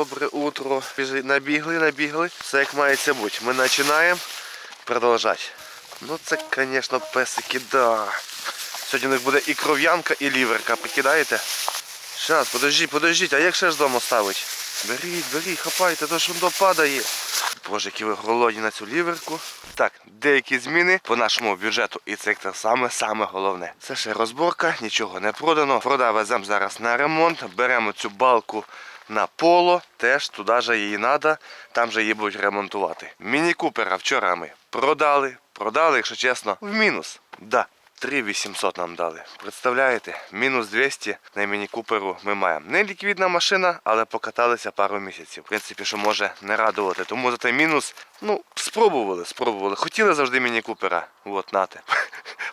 Добре утро. Набігли, набігли. Все як мається бути. Ми починаємо продовжати. Ну це, звісно, песики, да. Сьогодні у них буде і кров'янка, і ліверка. Прикидаєте? Щас, подождіть, подождіть, а як ще ж дома ставить? Беріть, беріть, хапайте, то що воно падає. Боже, які ви голодні на цю ліверку. Так, деякі зміни по нашому бюджету, і це те саме саме головне. Це ще розборка, нічого не продано. Прода веземо зараз на ремонт, беремо цю балку на поло, теж туди же її треба, там же її будуть ремонтувати. Міні Купера вчора ми продали, продали, якщо чесно, в мінус. Да. 3800 нам дали. Представляєте? Мінус 200 на міні куперу ми маємо. Не ліквідна машина, але покаталися пару місяців. В принципі, що може не радувати. Тому за той мінус, ну, спробували, спробували. Хотіли завжди міні купера. От, нате.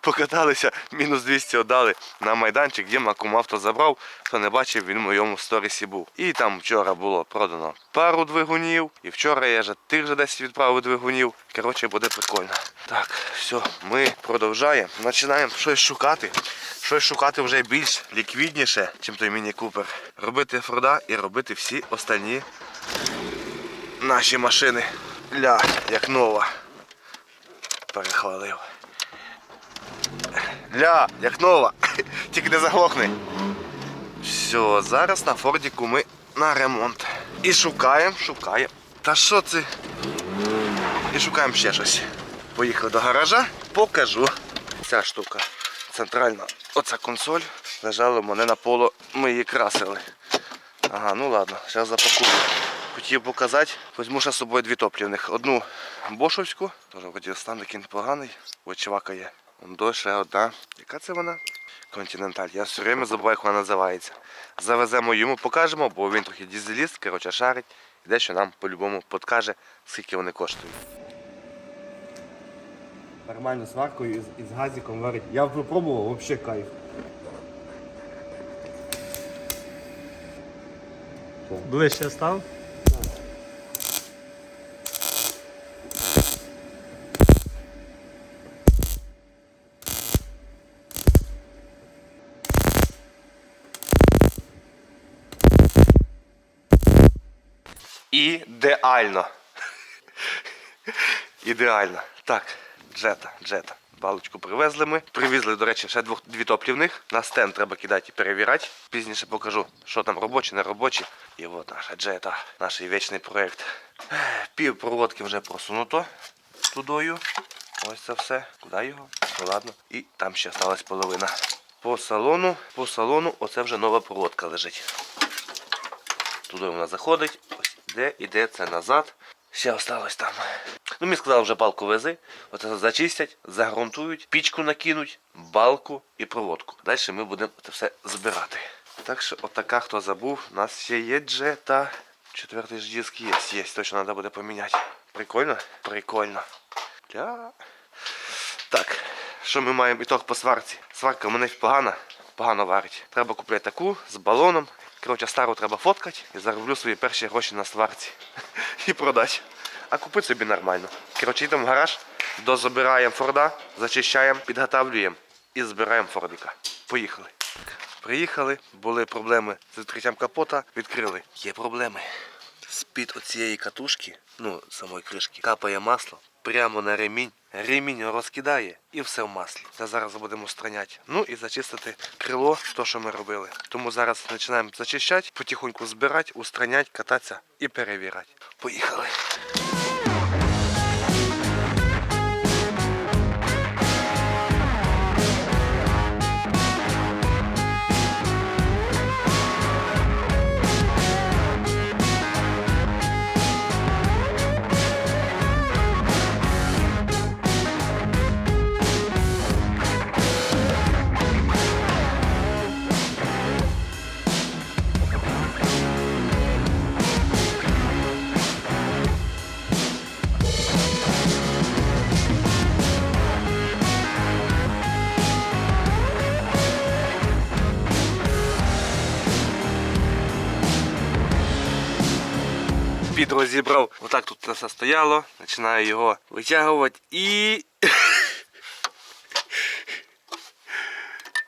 Покаталися, мінус 200 отдали на майданчик, Діма кумавто забрав. Хто не бачив, він в моєму сторісі був. І там вчора було продано пару двигунів. І вчора я вже тих же 10 відправив двигунів. Коротше, буде прикольно. Так, все, ми продовжаємо. Починаємо щось шукати. Щось шукати вже більш ліквідніше, ніж той міні-купер. Робити Форда і робити всі остальні наші машини. Ля, як нова. Перехвалив. Ля, як нова. Тільки не заглохни. Все, зараз на Фордіку ми на ремонт. І шукаємо, шукаємо. Та що це? І шукаємо ще щось. Поїхали до гаража, покажу. Ця штука центральна. Оця консоль лежала мене на поло, ми її красили. Ага, ну ладно, зараз запакую. Хотів показати, візьму ще з собою дві топлівних. Одну бошовську, теж вроді стан такий непоганий. Ось чувака є. Вон ще одна. Яка це вона? Континенталь. Я все время забуваю, як вона називається. Завеземо йому, покажемо, бо він трохи дізеліст, коротше, шарить. І дещо нам по-любому подкаже, скільки вони коштують. Нормально сваркою із, із газиком варить. Я вже пробував, вообще кайф. Ближче став. Ідеально. Ідеально. Так, джета, джета. Балочку привезли ми. Привезли, до речі, ще двох, дві топлівних. На стенд треба кидати і перевіряти. Пізніше покажу, що там робочі, не робочі. І от наша джета, наш вічний проєкт. Пів проводки вже просунуто тудою. Ось це все. Куди його? Ну ладно. І там ще залишилась половина. По салону, по салону, оце вже нова проводка лежить. Туди вона заходить, ось іде, це назад. Ще осталось там. Ну, мені сказали вже балку вези. Оце зачистять, загрунтують, пічку накинуть, балку і проводку. Далі ми будемо це все збирати. Так що, отака, хто забув, у нас ще є джета. Четвертий ж диск є, є, точно треба буде поміняти. Прикольно? Прикольно. Ля. Так, що ми маємо ітог по сварці? Сварка в мене погана, погано варить. Треба купити таку з балоном. Коротше, стару треба фоткати і зароблю свої перші гроші на сварці. І продати. А купити собі нормально. Коротше, йдемо в гараж, дозабираємо Форда, зачищаємо, підготавлюємо і збираємо Фордика. Поїхали. Приїхали, були проблеми з відкриттям капота, відкрили. Є проблеми. З-під оцієї катушки, ну, самої кришки, капає масло прямо на ремінь. Ремінь розкидає і все в маслі. Це зараз будемо устраняти. Ну і зачистити крило, то що ми робили. Тому зараз починаємо зачищати, потихоньку збирати, устраняти, кататися і перевіряти. Поїхали. Під розібрав. Отак тут це все стояло. Починаю його витягувати і.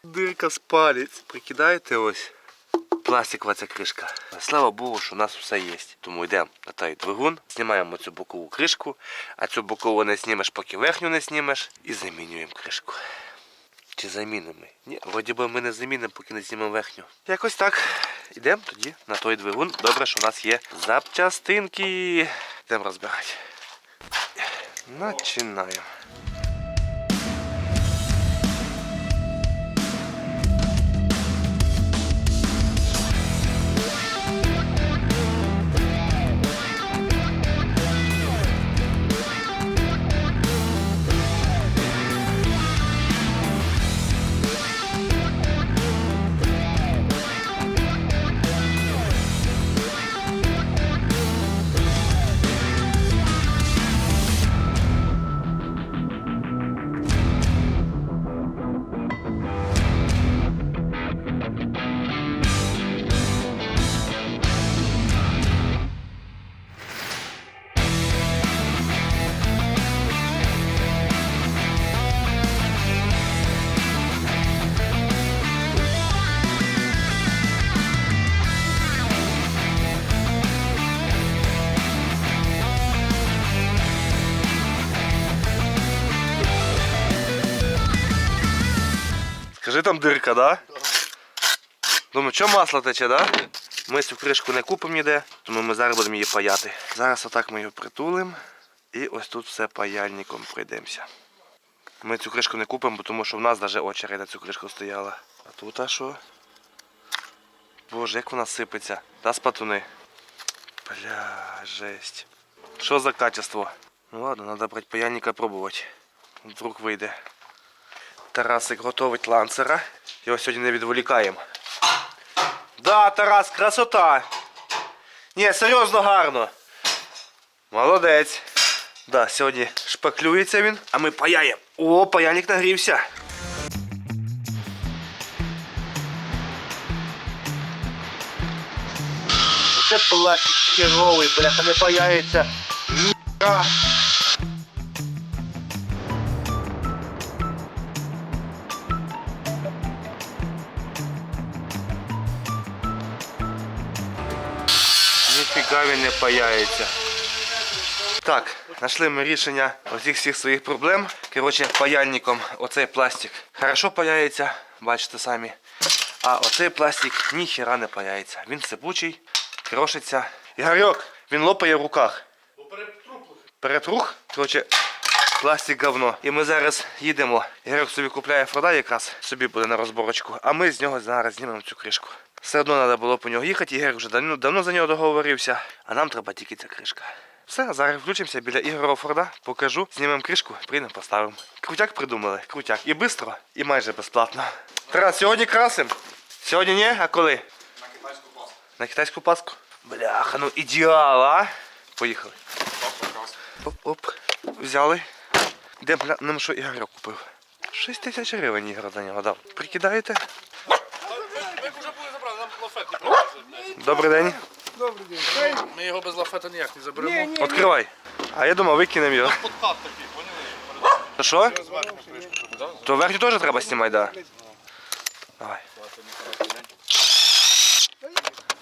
Дирка з палець. Прикидаєте ось. пластикова ця кришка. Слава Богу, що у нас все є. Тому йдемо на той двигун, знімаємо цю бокову кришку, а цю бокову не знімеш, поки верхню не знімеш, і замінюємо кришку. Чи замінимо? Ні, вроді би ми не замінимо, поки не знімемо верхню. Якось так. Йдемо тоді на той двигун. Добре, що в нас є запчастинки. Йдемо розбирати. Починаємо. Скажи там дирка, да? Думаю, що масло тече, да? Ми цю кришку не купимо ніде, тому ми зараз будемо її паяти. Зараз отак ми її притулимо і ось тут все паяльником пройдемося. Ми цю кришку не купимо, тому що в нас навіть очередь на цю кришку стояла. А тут а що? Боже, як вона сипеться. Та спатуни. Бля, жесть. Що за качество? Ну ладно, треба брати паяльника пробувати. Вдруг вийде. Тарасик готовить ланцера. Його сьогодні не відволікаємо. Да, Тарас, красота. Ні, серйозно гарно. Молодець. Да, сьогодні шпаклюється він, а ми паяємо. О, паяльник нагрівся. Це пластик херовий, бляха, не паяється. Ніхера. Не паяється. Так, знайшли ми рішення усіх всіх своїх проблем. Коротше, паяльником оцей пластик хорошо паяється, бачите самі. А оцей пластик ніхіра не паяється. Він сипучий, крошиться. Ігорьок, він лопає в руках. Перетрух. Коротше, пластик говно. І ми зараз їдемо. Ігорьок собі купляє Форда якраз, собі буде на розборочку, а ми з нього зараз знімемо цю кришку. Все одно треба було по нього їхати, Ігор вже давно, давно за нього договорився, а нам треба тільки ця кришка. Все, зараз включимося біля Ігоря Форда, покажу, знімемо кришку, прийдемо, поставимо. Крутяк придумали, крутяк. І швидко, і майже безплатно. Тарас, сьогодні красим? Сьогодні ні? А коли? На китайську паску. На китайську паску? Бляха, ну ідеал, а? Поїхали. Оп-оп. Взяли. Де глянемо, що Ігор купив. 6 тисяч гривень Ігор за нього дав. Прикидаєте? Ми вже були забрали, нам лафет не привезли. Добрий день. Ми його без лафета ніяк не заберемо. Відкривай. А я думав, викинемо його. Подкат такий, поняли? То що? То верхню теж треба знімати, да. Давай.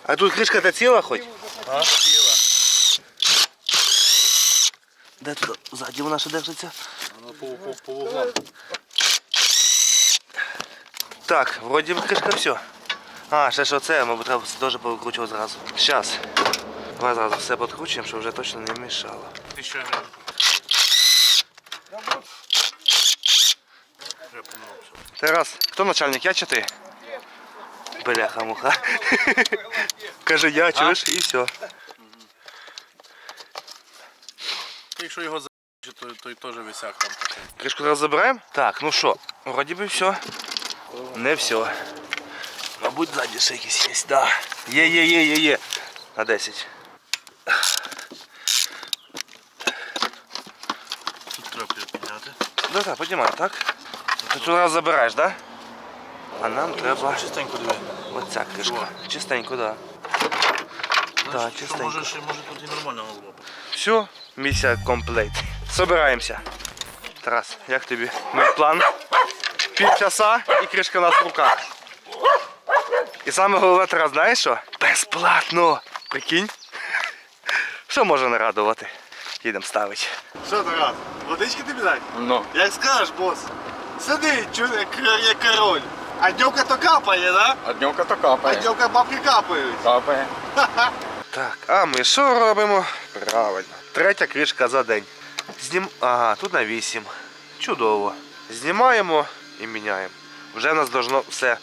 А тут кришка та ціла хоч? А? Ціла. Де тут ззаді вона ще держиться? Воно по, по, по вуглам. Так, вроді кришка все. А, ще ж оце, мабуть, треба теж повикручувати зразу. Щас. Давай зразу все підкручуємо, щоб вже точно не мішало. Тисяча гривень. Вже. Тарас, хто начальник, я чи ти? Бляха муха. Каже, я, чуєш, і все. Якщо його за то, то й теж висяк там. Кришку зараз забираємо? Так, ну що, вроді би все. Не все. Мабуть, ззаді ще якісь є. Да. Є, є, є, є, є. На 10. Тут треба підняти. Да, так, піднімай, так? Ти тут раз забираєш, так? Да? А нам треба Чистенько диви. оця кришка. Чистенько, так. Да. Так, чистенько. може, ще, може тут і нормально було. Все, місія комплект. Собираємося. Тарас, як тобі? Мій план? Півчаса і кришка у нас в руках. І саме головне Тарас, знаєш що? Безплатно! Прикинь? Що може не радувати? Їдемо ставить. Що, Тарас, водички тобі дати? Ну. Як скажеш, бос. Сиди, чу, як, король. А дьовка то капає, да? А дневка то А капає. дьовка бабки капають. Капає. Так, а ми що робимо? Правильно. Третя кришка за день. Знім... Ага, тут на 8. Чудово. Знімаємо і міняємо. Вже в нас должно все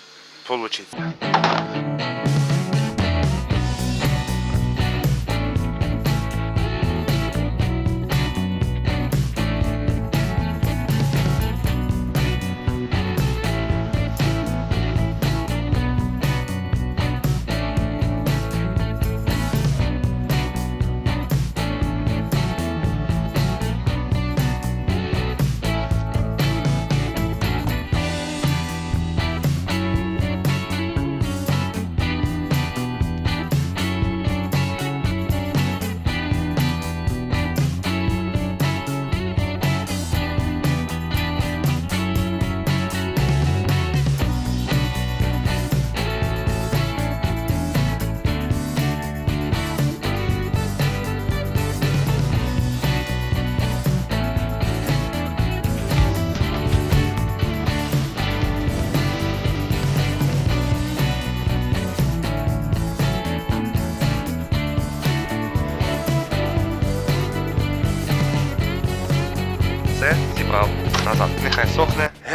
получиться.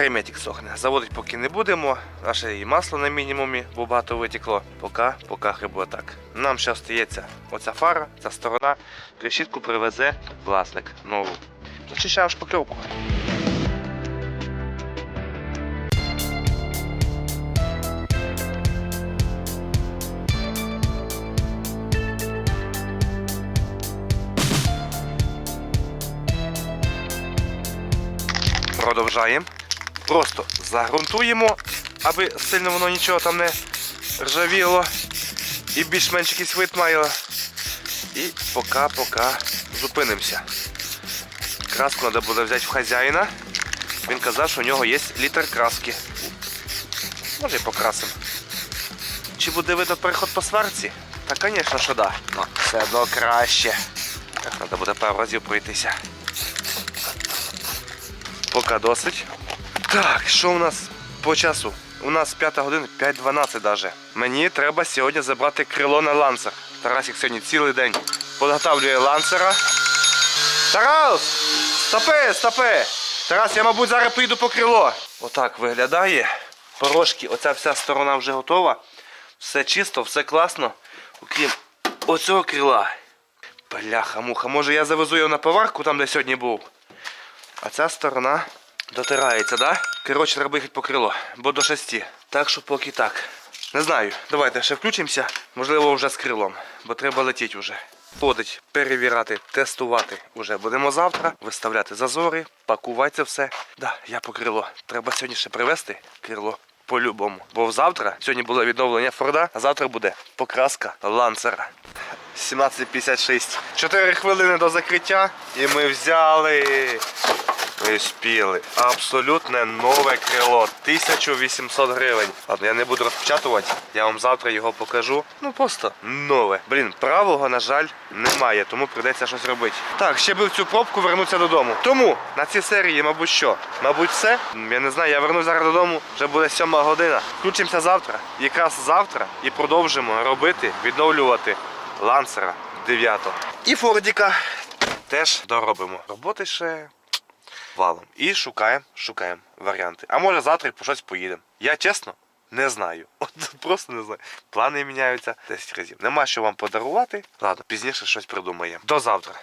Сохне. Сохне. Заводить поки не будемо. Наше і масло на мінімумі, бо багато витекло. Поки, поки буде так. Нам ще остається оця фара, ця сторона. Решітку привезе власник нову. Зачищаю шпакльовку. Продовжаємо. Просто загрунтуємо, аби сильно воно нічого там не ржавіло і більш-менш якийсь вид має. І поки-поки зупинимося. Краску треба буде взяти в хазяїна. Він казав, що у нього є літр краски. Може і покрасимо. Чи буде видно переход по сварці? Та, звісно, що да. Все одно краще. Так, треба буде пару разів пройтися. Поки досить. Так, що у нас по часу? У нас 5 година, 5.12 даже. Мені треба сьогодні забрати крило на ланцер. Тарасик сьогодні цілий день підготовлює ланцера. Тарас! Стопи, стопи! Тарас, я, мабуть, зараз поїду по крило. Отак виглядає. Порошки, оця вся сторона вже готова. Все чисто, все класно. Окрім оцього крила. Бляха, муха, може я завезу його на поварку там, де сьогодні був. А ця сторона дотирається, да? Коротше, треба їхати по крило, бо до шести. Так що поки так. Не знаю, давайте ще включимося, можливо, вже з крилом, бо треба летіти вже. Ходить, перевіряти, тестувати уже будемо завтра, виставляти зазори, пакувати це все. Да, я по крило. Треба сьогодні ще привезти крило по-любому. Бо завтра, сьогодні було відновлення Форда, а завтра буде покраска ланцера. 17.56. 4 хвилини до закриття і ми взяли. Ми спіли. Абсолютне нове крило. 1800 гривень. Ладно, я не буду розпечатувати, я вам завтра його покажу. Ну просто нове. Блін, правого, на жаль, немає, тому прийдеться щось робити. Так, ще би в цю пробку вернутися додому. Тому на цій серії, мабуть, що? Мабуть, все. Я не знаю, я вернусь зараз додому, вже буде сьома година. Включимося завтра, якраз завтра, і продовжимо робити, відновлювати ланцера 9 І Фордіка теж доробимо. Роботи ще валом. І шукаємо, шукаємо варіанти. А може завтра по щось поїдемо. Я чесно не знаю. От просто не знаю. Плани міняються 10 разів. Нема що вам подарувати. Ладно, пізніше щось придумаємо. До завтра.